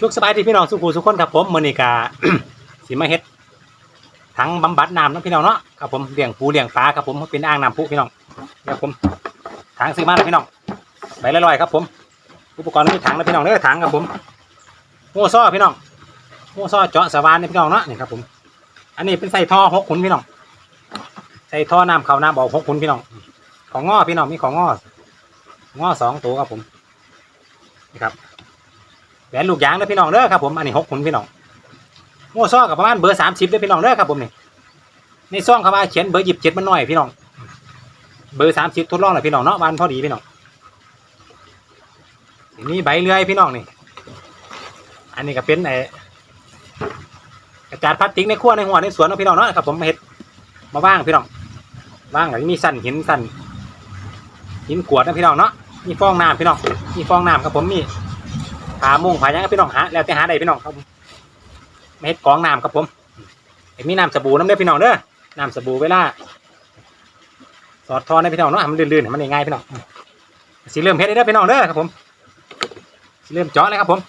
ชุกสบายดีพี่น้องสุขูสุขคนครับผมมือนีกา สีมาเฮ็ดทั้งบำบัดน้ำนะพี่น้องเนาะครับผมเลี้ยงปูเลี้ยงปลาครับผมเป็นอ่างน้ำพุพี่น้องครับผมถังซื้อมาแล้วพี่น้องใบละร้อยครับผม อุปกรณ์มีถังแล้วพี่น้องเด้อถังครับผมโม่ซ้อพี่น้องโม่ซ้อเจาะสว่านนี่พี่น้องเนาะนี่ครับผม อันนี้เป็นใส่ท่อหกขุนพี่น้องใส่ท่อน้ำเขาน้ำออกหกขุนพี่น้อง ของง้อพี่น้องมีของง้อง้อสองตัวครับผมนี่ครับ แหวนลูกยางเด้อพี่น้องเด้อครับผมอันนี้หกขุนพี่น้องโม่ซ่อกับประมาณเบอร์สามสิบเด้อพี่น้องเด้อครับผมนี่ในซ่องเขาว่าเขียนเบอร์หยิบเจ็ดมันหน้อยพี่น้องเบอร์สามสิบทดลองหน่อยพี่น้องเนาะวันพอดีพี่น้องนี่ใบเลื่อยพี่น้องนี่ อันนี้ก็เป็นไอ้กระจาดพลาสติกในครัวในหัวในสวนเนาะพี่น้องเนาะครับผมมาเฮ็ดมาว่างพี่น้องว่างแล้วมีสั้นหินสั้นหินกวดนะพี่น้องเนาะมีฟองน้ำพี่น้องมีฟองน้ำครับผมมี ผามุ่งผายังครับพี่น้องหาแล้วแต่หาได้พี่น้องครับผมไม่เฮ็ดกองน้ำครับผมเห็นมีน้ำสบู่น้ำเด้อพี่น้องเด้อน้ำสบู่เวลาสอดทอนให้พี่น้องเนาะมันลื่นๆให้มันง่ายพี่น้องสีเริ่มเฮ็ดได้เด้อพี่น้องเด้อครับผมสีเริ่มเจาะเลยครับผม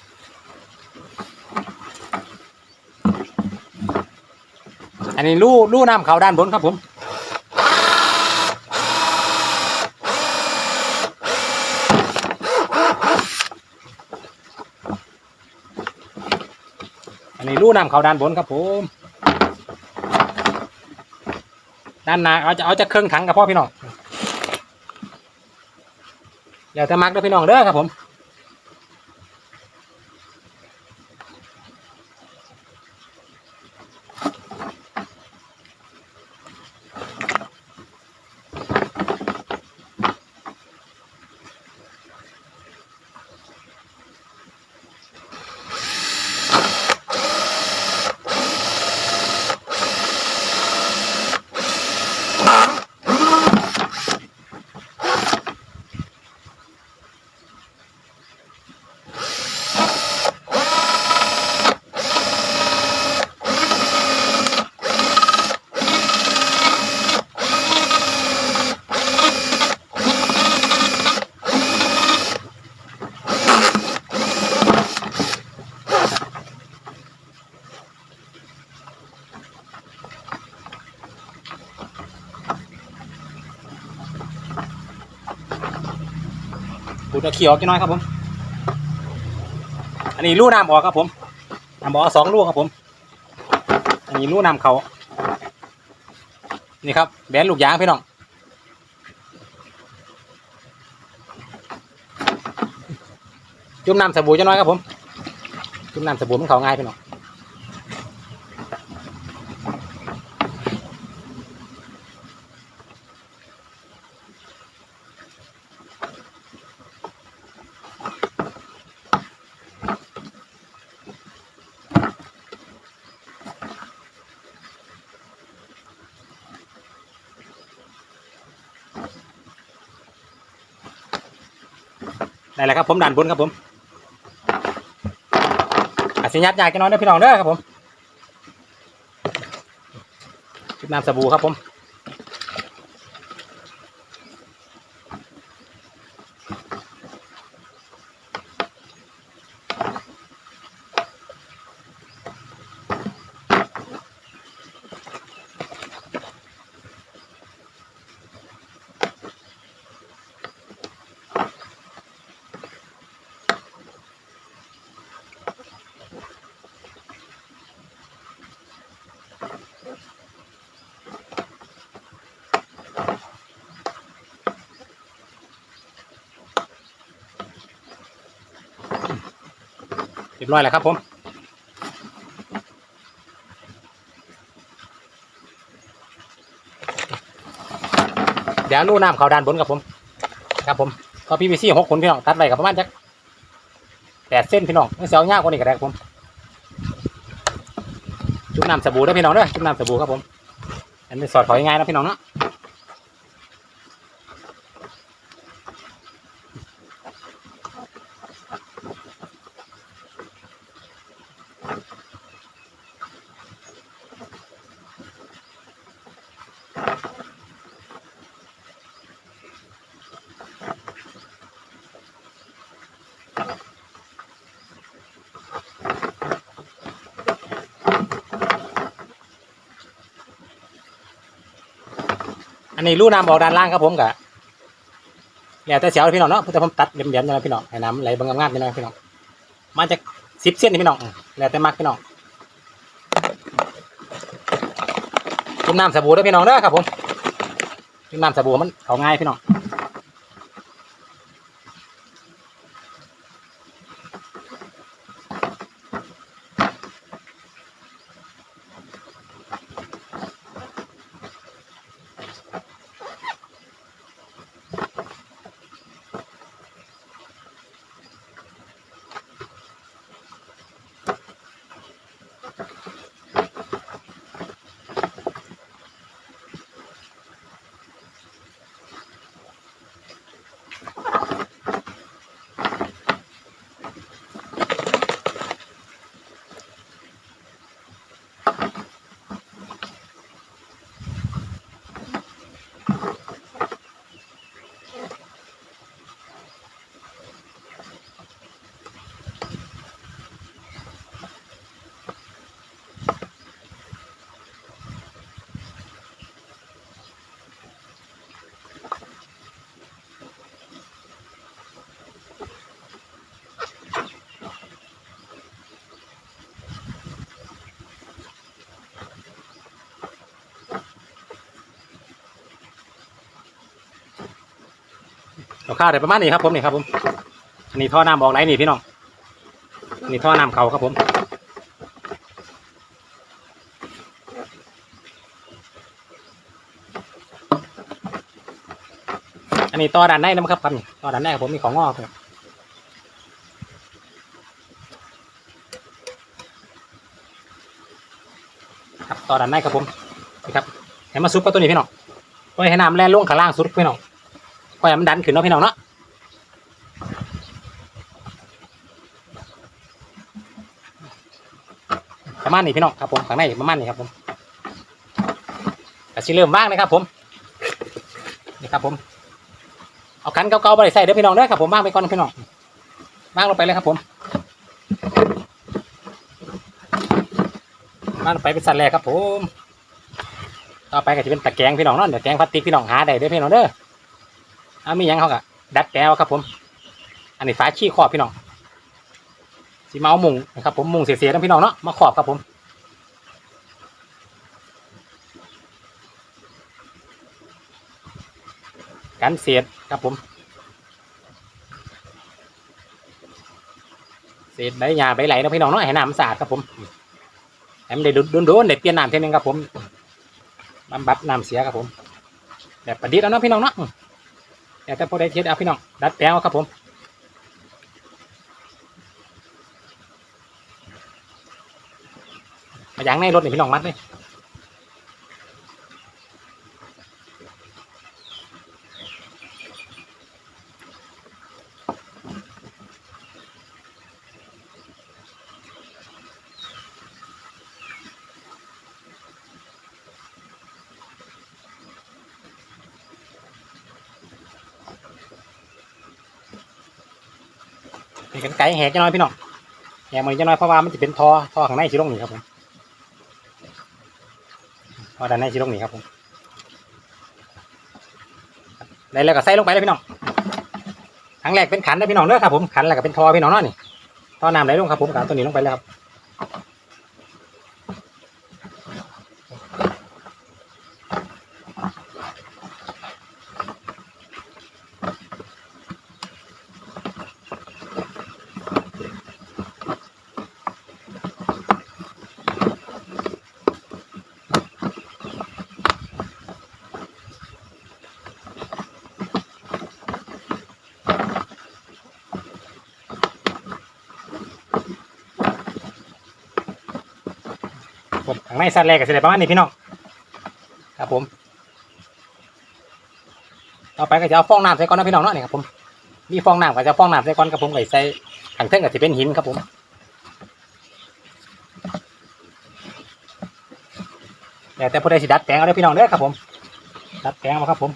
อันนี้ลู่ลู่น้ำเขาด้านบนครับผม นี่ลู่น้ำเขาด้านบนครับผมด้านหน้าเอาจะเอาจะเครื่องถังกับพ่อพี่น้องเดี๋ยวจะมักด้วยพี่น้องเด้อครับผม ดูดเอาเขียวกี่น้อยครับผม อันนี้ลู่น้ำออกครับผมน้ำออกสองลูกครับผม อันนี้ลู่น้ำเขานี่ครับแบนลูกยางพี่น้องจุ่มน้ำสบู่จะน้อยครับผมจุ่มน้ำสบู่มันเขาง่ายพี่น้อง ได้แล้วครับผมด่านบนครับผมอาสิยัดยากจะน้อยเด้พี่น้องเด้อครับผมชุดน้ำสบู่ครับผม รียบร้อยแล้วครับผมเดี๋ยวลู่น้ำเขาด้านบนครับผม ครับผมก็พีวีซีหกคนพี่น้องตัดไว้กับประมาณจักแปดเส้นพี่น้องไม่เสียวยากกว่านี้ก็ได้ครับผมจุ่มน้ำสบู่ด้วยพี่น้องด้อจุ่มน้ำสบู่ครับผมอันนี้สอดถอยง่ายนะพี่น้องเนาะ อันนี้รูน้ำออกด้านล่างครับผมกะแล้วแต่เสียวพี่น้องเนาะแต่ผมตัดเหลี่ยมๆนะพี่น้องให้น้ำไหลบางงามๆนะพี่น้องมันจะสิบเส้นนี่พี่น้องแล้วแต่มักพี่น้องจุ่มน้ำสบู่ด้วยพี่น้องเด้อครับผมจุ่มน้ำสบู่มันเขาง่ายพี่น้อง เอาข้าได้ประมาณนี้ครับผมนี่ครับผมอันนี้ท่อน้ำออกไหลนี่พี่น้องอันนี้ท่อน้ำเขาครับผมอันนี้ต่อด้านในนะครับครับนี่ต่อด้านในครับผมมีของงอกครับครับต่อด้านในครับผมนี่ครับให้มาซุปกับตัวนี้พี่น้องไว้ให้น้ำแล่นลงข้างล่างสุดพี่น้อง ปล่อยมันดันขึ้นเนาะพี่น้องเนาะประมาณนี้พี่น้องครับผมข้างในประมาณนี้ครับผมกระชิเริ่มว่างนะครับ ผมนี่ครับ ผมเอาขันเก่าๆไปใส่เด้อพี่น้องเด้อครับผมว่างไปก่อนพี่น้องว่างลงไปเลยครับ ผมว่างลงไปเป็นสัตว์แรกครับ ผมต่อไปก็จะเป็นตะแกรงพี่น้องเนาะเดี๋ยวแกงพลาสติกพี่น้องหาได้เด้อพี่น้องเด้อ อามีหยังเขากะดัดแปลวครับผม อันนี้ฝาชี้ขอบพี่น้องสีเมามุงนะครับผมมุงเสียๆนะพี่น้องเนาะมาขอบครับผมกันเสียดครับผมเศษใบหญ้าใบไหลนะพี่น้องเนาะให้น้ำสะอาดครับผมให้มันได้โดนๆได้เปลี่ยนน้ำเท่านึงครับผมบำบัดน้ำเสียครับผมแบบประดิษฐ์เอาเนาะพี่น้องเนาะ แต่ถ้าพอได้เทียดเอาพี่น้องดัดแปลงครับผมมาอย่างในรถนี่พี่น้องมัดเลย กันไก่แหกจะน้อยพี่น้องแหกมันจะน้อยเพราะว่ามันจะเป็นทอทอข้างในสีลงนี่ครับผมทอด้านในสีลงนี่ครับผมได้แล้วก็ใส่ลงไปเลยพี่น้องครั้งแรกเป็นขันนะพี่น้องเด้อครับผมขันแล้วก็เป็นทอพี่น้องเนาะนี่ทอน้ำไหลลงครับผมการตัวนี้ลงไปแล้วครับ ไม่สั้นแรกก็จะได้ประมาณนี้พี่น้องครับผม ต่อไปก็จะเอาฟองน้ำใส่ก้อนนะพี่น้องเนาะนี่ครับผมมีฟองน้ำก็จะฟองน้ำใส่ก้อนครับผมก็ใส่ถังเท่งก็จะเป็นหินครับผมแต่แต่ผู้ใดสิดัดแปลงเอาได้อพี่น้องเด้อครับผมดัดแปลงมาครับผม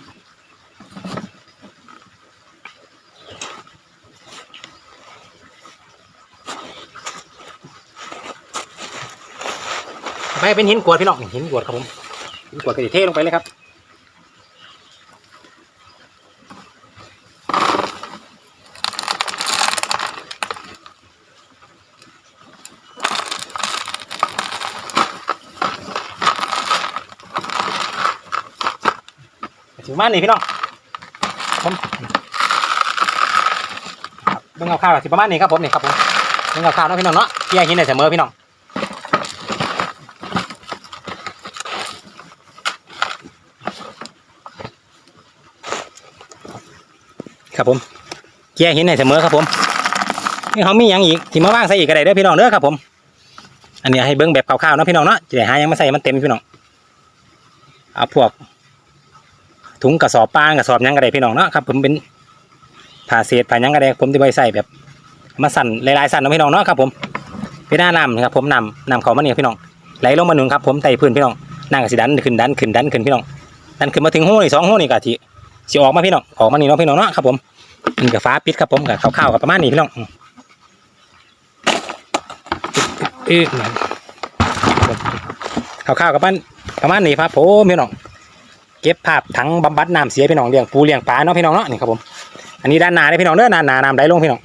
ไปเป็นหินกวดพี่น้องหินกวดครับผมหินกวดกระดิเทลงไปเลยครับถือมาหนิพี่น้องผมเบื้องข้าวๆสิประมาณนี้ครับผมนี่ครับผมเบื้องข้าวๆนะพี่น้องเนาะเที่ยงหินได้เสมอพี่น้อง ครับผมเกี่ยหินได้เสมอครับผมนี่เขามีหยังอีกที่มาว่างใส่อีกก็ได้เด้อพี่น้องเด้อครับผม อันนี้ให้เบิ้งแบบคร่าวๆนะพี่น้องเนาะจะได้หายังมาใส่มันเต็มพี่น้องเอาพวก ถุงกระสอบปางกระสอบยังก็ได้พี่น้องเนาะครับ ผมเป็นผ่าเศษผ่ายังก็ได้ผมจะไปใส่แบบมาสั่นหลายๆสั่นนะพี่น้องเนาะครับผมพี่น้านำนะครับผมนำนำเขามาเนี่ยพี่น้องไหลลงมาหนึ่งครับผมไต่พื้นพี่น้องนั่งกับสิดันขึ้นดันขึ้นดันขึ้นพี่น้องดันขึ้นมาถึงหูนี่สองหูนี่กะทิ สิออกมาพี่น้องออกมานี่เนาะพี่น้องเนาะครับผมมันกับฟ้าปิดครับผมกับข้าวๆกับประมาณนี้พี่น้องอืมเอ๊ะข้าวๆกับประมาณประมาณนี้ครับผมพี่น้องเก็บภาพถังบำบัดน้ำเสียพี่น้องเลี้ยงปูเลี้ยงปลาเนาะพี่น้องเนาะนี่ครับผมอันนี้ด้านหน้าเลยพี่น้องเด้อด้านหน้าน้ำไหลลงพี่น้อง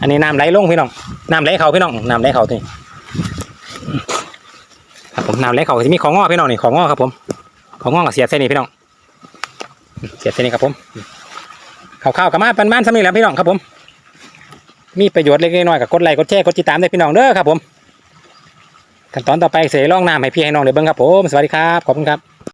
อันนี้น้ำไหลลงพี่น้องน้ำไหลเขาพี่น้องน้ำไหลเขาที่อืมครับผมน้ำไหลเขาจะมีของงอพี่น้องนี่ของงอครับผม ของงอกับเสียบเส้นนี้พี่น้อง เสียบเส้นนี้ครับผมข้าวๆกับมาปันบ้านสำนีแล้วพี่น้องครับผม มีประโยชน์เล็กน้อยกับกดไลค์กดแชร์กดติดตามได้พี่น้องเด้อครับผมขั้นตอนต่อไปเสยล่องน้ำให้พี่ให้น้องเดี๋ยวเบิ้งครับผม สวัสดีครับ ขอบคุณครับ